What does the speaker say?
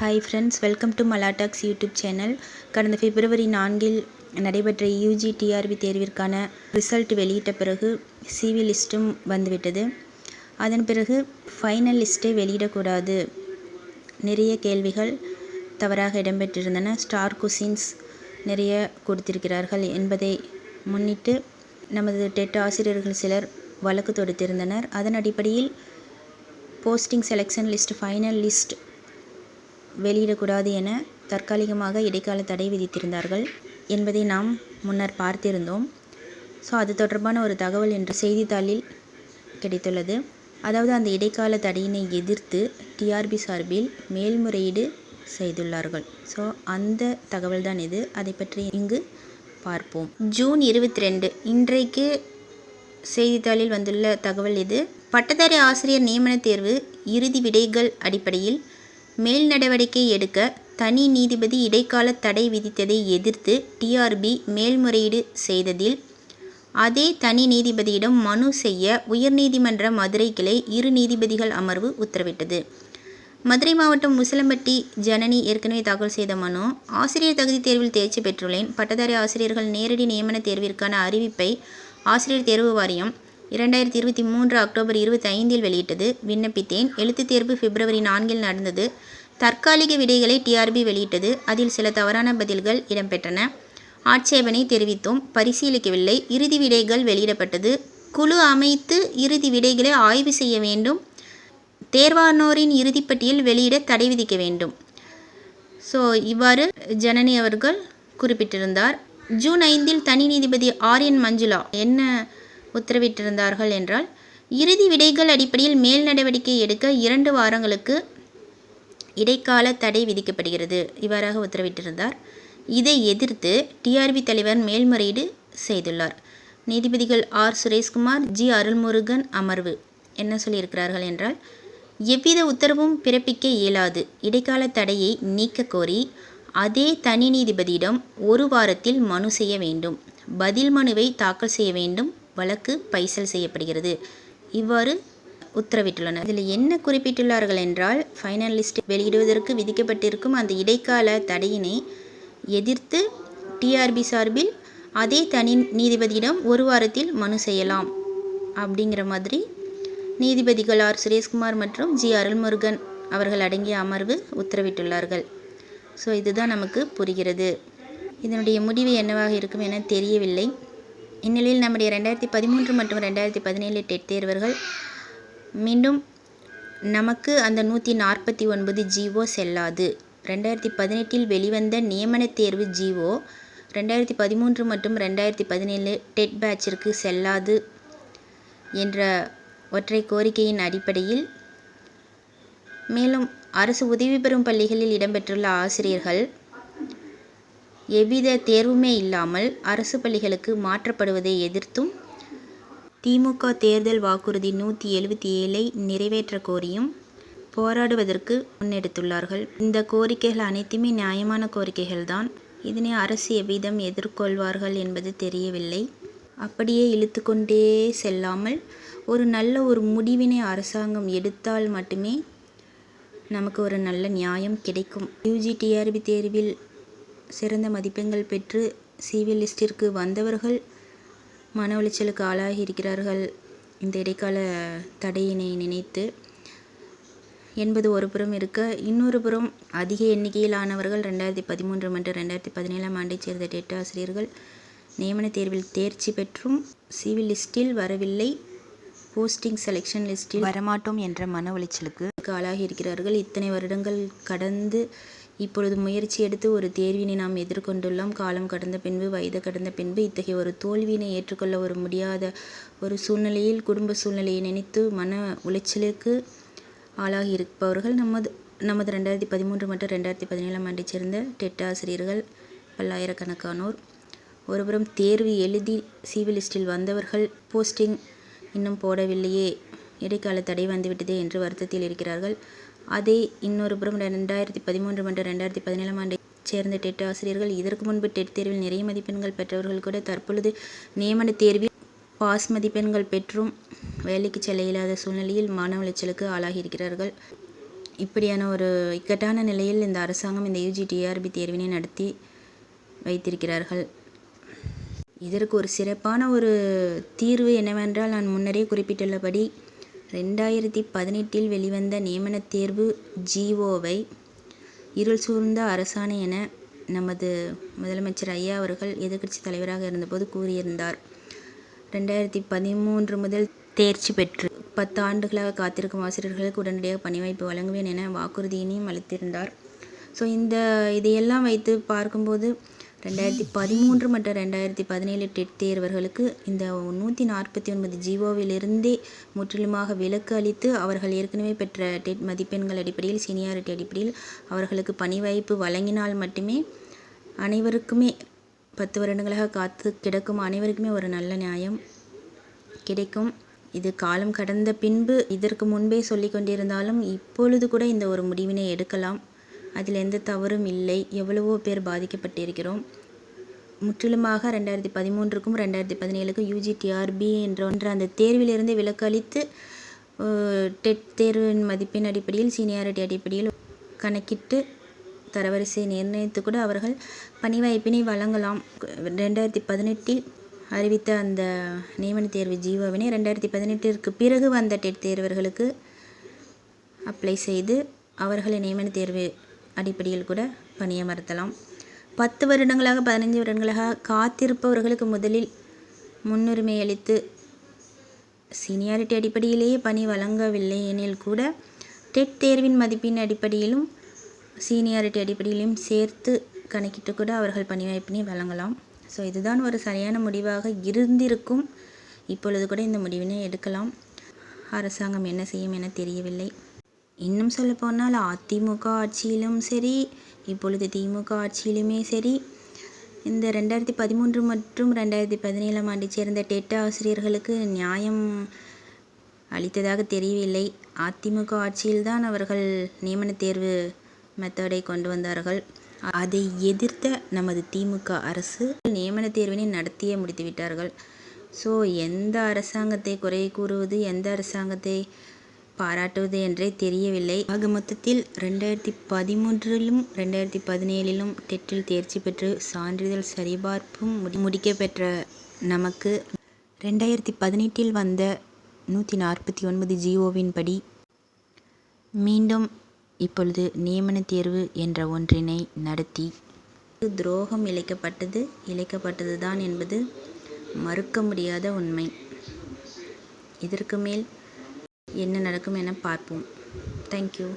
Hi friends welcome to மலாடாக்ஸ் YouTube channel கடந்த பிப்ரவரி நான்கில் நடைபெற்ற யூஜி டிஆர்பி தேர்விற்கான ரிசல்ட் வெளியிட்ட பிறகு சிவி லிஸ்ட்டும் வந்துவிட்டது. அதன் பிறகு ஃபைனல் லிஸ்ட்டை வெளியிடக்கூடாது. நிறைய கேள்விகள் தவறாக இடம்பெற்றிருந்தன. ஸ்டார் குசின்ஸ் நிறைய கொடுத்திருக்கிறார்கள் என்பதை முன்னிட்டு நமது டெட் ஆசிரியர்கள் சிலர் வழக்கு தொடுத்திருந்தனர். அதன் அடிப்படையில் posting selection list final list வெளியிடக்கூடாது என தற்காலிகமாக இடைக்கால தடை விதித்திருந்தார்கள் என்பதை நாம் முன்னர் பார்த்திருந்தோம். ஸோ அது தொடர்பான ஒரு தகவல் என்று செய்தித்தாளில் கிடைத்துள்ளது. அதாவது அந்த இடைக்கால தடையினை எதிர்த்து டிஆர்பி சார்பில் மேல்முறையீடு செய்துள்ளார்கள். ஸோ அந்த தகவல் தான் இது. அதை பற்றி இங்கு பார்ப்போம். ஜூன் இருபத்தி ரெண்டு இன்றைக்கு செய்தித்தாளில் வந்துள்ள தகவல் இது. பட்டதாரி ஆசிரியர் நியமன தேர்வு இறுதி விடைகள் அடிப்படையில் மேல் நடவடிக்கை எடுக்க தனி நீதிபதி இடைக்கால தடை விதித்ததை எதிர்த்து டிஆர்பி மேல்முறையீடு செய்ததில் அதே தனி நீதிபதியிடம் மனு செய்ய உயர்நீதிமன்ற மதுரை கிளை இரு நீதிபதிகள் அமர்வு உத்தரவிட்டது. மதுரை மாவட்டம் முசலம்பட்டி ஜனனி ஏற்கனவே தாக்கல் செய்த மனு ஆசிரியர் தகுதி தேர்வில் தேர்ச்சி பெற்றுள்ளேன் பட்டதாரி ஆசிரியர்கள் நேரடி நியமன தேர்விற்கான அறிவிப்பை ஆசிரியர் தேர்வு வாரியம் இரண்டாயிரத்தி இருபத்தி மூன்று அக்டோபர் இருபத்தி ஐந்தில் வெளியிட்டது. விண்ணப்பித்தேன். எழுத்துத் தேர்வு பிப்ரவரி நான்கில் நடந்தது. தற்காலிக விடைகளை டிஆர்பி வெளியிட்டது. அதில் சில தவறான பதில்கள் இடம்பெற்றன. ஆட்சேபனை தெரிவித்தோம். பரிசீலிக்கவில்லை. இறுதி விடைகள் வெளியிடப்பட்டது. குழு அமைத்து இறுதி விடைகளை ஆய்வு செய்ய வேண்டும். தேர்வானோரின் இறுதிப்பட்டியல் வெளியிட தடை விதிக்க வேண்டும். ஸோ இவ்வாறு ஜனனி அவர்கள் குறிப்பிட்டிருந்தார். ஜூன் ஐந்தில் தனி நீதிபதி ஆர் என் மஞ்சுளா என்ன உத்தரவிட்டிருந்தார்கள் என்றால் இறுதி விடைகள் அடிப்படையில் மேல் நடவடிக்கை எடுக்க இரண்டு வாரங்களுக்கு இடைக்கால தடை விதிக்கப்படுகிறது. இவ்வாறாக உத்தரவிட்டிருந்தார். இதை எதிர்த்து டிஆர்பி தலைவர் மேல்முறையீடு செய்துள்ளார். நீதிபதிகள் ஆர். சுரேஷ்குமார் ஜி. அருள்முருகன் அமர்வு என்ன சொல்லியிருக்கிறார்கள் என்றால் எவ்வித உத்தரவும் பிறப்பிக்க இயலாது. இடைக்கால தடையை நீக்க கோரி அதே தனி நீதிபதியிடம் ஒரு வாரத்தில் மனு செய்ய வேண்டும். பதில் மனுவை தாக்கல் செய்ய வேண்டும். வழக்கு பைசல் செய்யப்படுகிறது. இவ்வாறு உத்தரவிட்டுள்ளனர். இதில் என்ன குறிப்பிட்டுள்ளார்கள் என்றால் ஃபைனல் லிஸ்ட் வெளியிடுவதற்கு விதிக்கப்பட்டிருக்கும் அந்த இடைக்கால தடையினை எதிர்த்து டிஆர்பி சார்பில் அதே தனி நீதிபதியிடம் ஒரு வாரத்தில் மனு செய்யலாம். அப்படிங்கிற மாதிரி நீதிபதிகள் ஆர் சுரேஷ்குமார் மற்றும் ஜி அருள்முருகன் அவர்கள் அடங்கிய அமர்வு உத்தரவிட்டுள்ளார்கள். ஸோ இதுதான் நமக்கு புரிகிறது. இதனுடைய முடிவு என்னவாக இருக்கும் என தெரியவில்லை. இந்நிலையில் நம்முடைய ரெண்டாயிரத்தி பதிமூன்று மற்றும் ரெண்டாயிரத்தி பதினேழு டெட் தேர்வர்கள் மீண்டும் நமக்கு அந்த நூற்றி நாற்பத்தி ஒன்பது ஜிஓ செல்லாது. ரெண்டாயிரத்தி பதினெட்டில் வெளிவந்த நியமன தேர்வு ஜிஓ ரெண்டாயிரத்தி பதிமூன்று மற்றும் ரெண்டாயிரத்தி பதினேழு டெட் பேட்சிற்கு செல்லாது என்ற ஒற்றை கோரிக்கையின் அடிப்படையில் மேலும் அரசு உதவி பெறும் பள்ளிகளில் இடம்பெற்றுள்ள ஆசிரியர்கள் எவ்வித தேர்வுமே இல்லாமல் அரசு பள்ளிகளுக்கு மாற்றப்படுவதை எதிர்த்தும் திமுக தேர்தல் வாக்குறுதி நூற்றி எழுபத்தி ஏழை நிறைவேற்ற கோரியும் போராடுவதற்கு முன்னெடுத்துள்ளார்கள். இந்த கோரிக்கைகள் அனைத்துமே நியாயமான கோரிக்கைகள்தான். இதனை அரசு எவ்விதம் எதிர்கொள்வார்கள் என்பது தெரியவில்லை. அப்படியே இழுத்து கொண்டே செல்லாமல் ஒரு நல்ல ஒரு முடிவினை அரசாங்கம் எடுத்தால் மட்டுமே நமக்கு ஒரு நல்ல நியாயம் கிடைக்கும். யூஜி டிஆர்பி தேர்வில் சிறந்த மதிப்பெண்கள் பெற்று சிவில் லிஸ்டிற்கு வந்தவர்கள் மன உளைச்சலுக்கு ஆளாகி இருக்கிறார்கள் இந்த இடைக்கால தடையினை நினைத்து என்பது ஒரு புறம் இருக்க இன்னொரு புறம் அதிக எண்ணிக்கையிலானவர்கள் ரெண்டாயிரத்தி பதிமூன்று மற்றும் ரெண்டாயிரத்தி பதினேழாம் ஆண்டைச் சேர்ந்த டெட் ஆசிரியர்கள் நியமன தேர்வில் தேர்ச்சி பெற்றும் சிவில் லிஸ்டில் வரவில்லை. போஸ்டிங் செலெக்ஷன் லிஸ்டில் வரமாட்டோம் என்ற மன உளைச்சலுக்கு ஆளாகி இருக்கிறார்கள் இத்தனை வருடங்கள் கடந்து இப்பொழுது முயற்சி எடுத்து ஒரு தேர்வினை நாம் எதிர்கொண்டுள்ளோம். காலம் கடந்த பின்பு வயது கடந்த பின்பு இத்தகைய ஒரு தோல்வியினை ஏற்றுக்கொள்ள ஒரு முடியாத ஒரு சூழ்நிலையில் குடும்ப சூழ்நிலையை நினைத்து மன உளைச்சலுக்கு ஆளாகி இருப்பவர்கள் நமது நமது ரெண்டாயிரத்தி பதிமூன்று மற்றும் ரெண்டாயிரத்தி பதினேழாம் ஆண்டைச் சேர்ந்த டெட் ஆசிரியர்கள் பல்லாயிரக்கணக்கானோர். ஒருபுறம் தேர்வு எழுதி சிவில் லிஸ்டில் வந்தவர்கள் போஸ்டிங் இன்னும் போடவில்லையே. இடைக்கால தடை வந்துவிட்டதே என்று வருத்தத்தில் இருக்கிறார்கள். அதே இன்னொரு புறம் ரெண்டாயிரத்தி பதிமூன்று மற்றும் ரெண்டாயிரத்தி பதினேழாம் ஆண்டை சேர்ந்த டெட் ஆசிரியர்கள் இதற்கு முன்பு டெட் தேர்வில் நிறைய மதிப்பெண்கள் பெற்றவர்கள் கூட தற்பொழுது நியமன தேர்வில் பாஸ் மதிப்பெண்கள் பெற்றும் வேலைக்கு செல்ல இயலாத சூழ்நிலையில் மன உளைச்சலுக்கு ஆளாகியிருக்கிறார்கள். இப்படியான ஒரு இக்கட்டான நிலையில் இந்த அரசாங்கம் இந்த யூஜி டிஆர்பி தேர்வினை நடத்தி வைத்திருக்கிறார்கள். இதற்கு ஒரு சிறப்பான ஒரு தீர்வு என்னவென்றால் நான் முன்னரே குறிப்பிட்டுள்ளபடி ரெண்டாயிரத்தி பதினெட்டில் வெளிவந்த நியமனத் தேர்வு ஜிஓவை இருள் சூழ்ந்த அரசாணை என நமது முதலமைச்சர் ஐயா அவர்கள் எதிர்க்கட்சி தலைவராக இருந்தபோது கூறியிருந்தார். ரெண்டாயிரத்தி பதிமூன்று முதல் தேர்ச்சி பெற்று பத்து ஆண்டுகளாக காத்திருக்கும் ஆசிரியர்களுக்கு உடனடியாக பணி வாய்ப்பு வழங்குவேன் என வாக்குறுதியினையும் அளித்திருந்தார். ஸோ இந்த இதையெல்லாம் வைத்து பார்க்கும்போது ரெண்டாயிரத்தி பதிமூன்று மற்றும் ரெண்டாயிரத்தி பதினேழு டெட் தேர்வர்களுக்கு இந்த நூற்றி நாற்பத்தி ஒன்பது ஜிஓவிலிருந்தே முற்றிலுமாக விலக்கு அளித்து அவர்கள் ஏற்கனவே பெற்ற டெட் மதிப்பெண்கள் அடிப்படையில் சீனியாரிட்டி அடிப்படையில் அவர்களுக்கு பணி வாய்ப்பு வழங்கினால் மட்டுமே அனைவருக்குமே பத்து வருடங்களாக காத்து கிடக்கும் அனைவருக்குமே ஒரு நல்ல நியாயம் கிடைக்கும். இது காலம் கடந்த பின்பு இதற்கு முன்பே சொல்லி கொண்டிருந்தாலும் இப்பொழுது கூட இந்த ஒரு முடிவினை எடுக்கலாம். அதில் எந்த தவறும் இல்லை. எவ்வளவோ பேர் பாதிக்கப்பட்டிருக்கிறோம். முற்றிலுமாக ரெண்டாயிரத்தி பதிமூன்றுக்கும் ரெண்டாயிரத்தி பதினேழுக்கும் யூஜிடிஆர்பி என்ற ஒன்று அந்த தேர்விலிருந்து விலக்களித்து டெட் தேர்வின் மதிப்பின் அடிப்படையில் சீனியாரிட்டி அடிப்படையில் கணக்கிட்டு தரவரிசை நிர்ணயித்து கூட அவர்கள் பணி வாய்ப்பினை வழங்கலாம். ரெண்டாயிரத்தி பதினெட்டில் அறிவித்த அந்த நியமன தேர்வு ஜீவோவினை ரெண்டாயிரத்தி பதினெட்டிற்கு பிறகு வந்த டெட் தேர்வர்களுக்கு அப்ளை செய்து அவர்களை நியமன தேர்வு அடிப்படையில் கூட பணியமர்த்தலாம் பத்து வருடங்களாக பதினஞ்சு வருடங்களாக காத்திருப்பவர்களுக்கு முதலில் முன்னுரிமை அளித்து சீனியாரிட்டி அடிப்படையிலேயே பணி வழங்கவில்லை எனில் கூட டெட் தேர்வின் மதிப்பின் அடிப்படையிலும் சீனியாரிட்டி அடிப்படையிலும் சேர்த்து கணக்கிட்டு கூட அவர்கள் பணி வாய்ப்பினை வழங்கலாம். ஸோ இதுதான் ஒரு சரியான முடிவாக இருந்திருக்கும். இப்பொழுது கூட இந்த முடிவினை எடுக்கலாம். அரசாங்கம் என்ன செய்யும் என தெரியவில்லை. இன்னும் சொல்லப்போனால் அதிமுக ஆட்சியிலும் சரி இப்பொழுது திமுக ஆட்சியிலுமே சரி இந்த ரெண்டாயிரத்தி பதிமூன்று மற்றும் ரெண்டாயிரத்தி பதினேழாம் ஆண்டை சேர்ந்த டெட் ஆசிரியர்களுக்கு நியாயம் அளித்ததாக தெரியவில்லை. அதிமுக ஆட்சியில்தான் அவர்கள் நியமன தேர்வு மெத்தடை கொண்டு வந்தார்கள். அதை எதிர்த்த நமது திமுக அரசு நியமன தேர்வினை நடத்தியே முடித்துவிட்டார்கள். ஸோ எந்த அரசாங்கத்தை குறை கூறுவது எந்த அரசாங்கத்தை பாராட்டுவது என்றே தெரியவில்லை. ஆக மொத்தத்தில் ரெண்டாயிரத்தி பதிமூன்றிலும் ரெண்டாயிரத்தி பதினேழிலும் டெட்டில் தேர்ச்சி பெற்று சான்றிதழ் சரிபார்ப்பும் முடிக்க பெற்ற நமக்கு ரெண்டாயிரத்தி பதினெட்டில் வந்த நூற்றி நாற்பத்தி ஒன்பது ஜிஓவின் படி மீண்டும் இப்பொழுது நியமன தேர்வு என்ற ஒன்றினை நடத்தி துரோகம் இழைக்கப்பட்டது இழைக்கப்பட்டது தான் என்பது மறுக்க முடியாத உண்மை. இதற்கு மேல் என்ன நடக்கும் என பார்ப்போம். தேங்க்யூ